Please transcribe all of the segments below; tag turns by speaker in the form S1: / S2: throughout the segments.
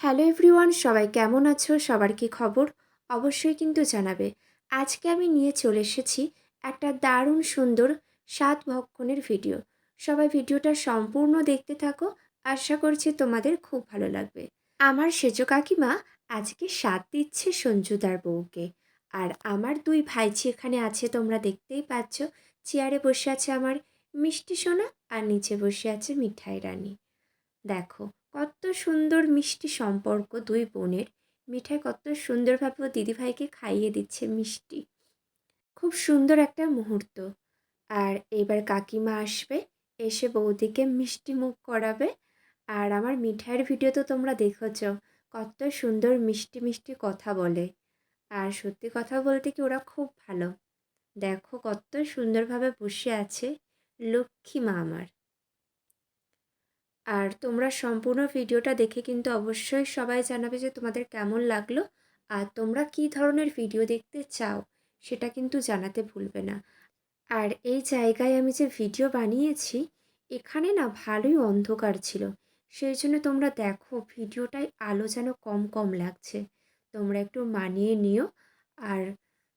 S1: Hello everyone, সবাই কেমন আছো? সবার কি খবর? অবশ্যই কিন্তু জানাবে। আজকে আমি নিয়ে চলে এসেছি একটা দারুণ সুন্দর সাত ভক্ষণের ভিডিও। সবাই ভিডিওটা সম্পূর্ণ দেখতে থাকো, আশা করছি তোমাদের খুব ভালো লাগবে। আমার সেজো কাকিমা আজকে স্বাদ দিচ্ছে সঞ্জুদার বউকে। আর আমার দুই ভাইঝি এখানে আছে, তোমরা দেখতেই পাচ্ছ। চেয়ারে বসে আছে আমার মিষ্টি সোনা আর নিচে বসে আছে মিঠাই রানী। দেখো কত সুন্দর মিষ্টি সম্পর্ক দুই বোনের। মিঠাই কত সুন্দরভাবে ও দিদিভাইকে খাইয়ে দিচ্ছে মিষ্টি। খুব সুন্দর একটা মুহূর্ত। আর এবার কাকিমা আসবে, এসে বৌদিকে মিষ্টি মুখ করাবে। আর আমার মিঠাইয়ের ভিডিও তো তোমরা দেখেছ, কত সুন্দর মিষ্টি মিষ্টি কথা বলে। আর সত্যি কথা বলতে কি ওরা খুব ভালো। দেখো কত সুন্দরভাবে বসে আছে লক্ষ্মী মা আমার। আর তোমরা সম্পূর্ণ ভিডিওটা দেখে কিন্তু অবশ্যই সবাই জানাবে যে তোমাদের কেমন লাগল আর তোমরা কী ধরনের ভিডিও দেখতে চাও সেটা কিন্তু জানাতে ভুলবে না। আর এই জায়গায় আমি যে ভিডিও বানিয়েছি, এখানে না ভালোই অন্ধকার ছিল, সেই জন্য তোমরা দেখো ভিডিওটায় আলো যেন কম কম লাগছে। তোমরা একটু মানিয়ে নিও আর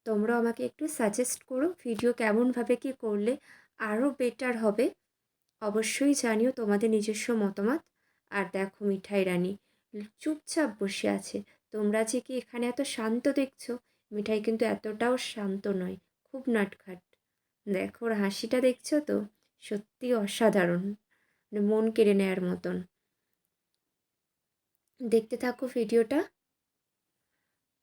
S1: তোমরা আমাকে একটু সাজেস্ট করো ভিডিও কেমনভাবে কি করলে আরও বেটার হবে। অবশ্যই জানিও তোমাদের নিজস্ব মতামত। আর দেখো মিঠাই রানী, চুপচাপ বসে আছে। তোমরা যে কি এখানে এত শান্ত দেখছ? মিঠাই কিন্তু এতটাও শান্ত নয়, খুব নাটখাট। দেখো ওর হাসিটা দেখছ তো? সত্যি অসাধারণ। মানে মন কেড়ে নেয়ার মতন। দেখতে থাকো ভিডিওটা।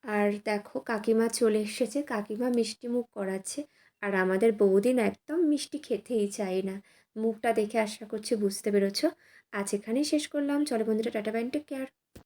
S1: আর দেখো কাকিমা চলে এসেছে। কাকিমা মিষ্টি মুখ করাচ্ছে। আর আমাদের বৌদিন একদম মিষ্টি খেতেই চায় না। মুখটা দেখে আশা করছি বুঝতে পেরেছ। আজ এখানেই শেষ করলাম। চলো বন্ধুরা, টাটা ব্যান্ড টেক কেয়ার।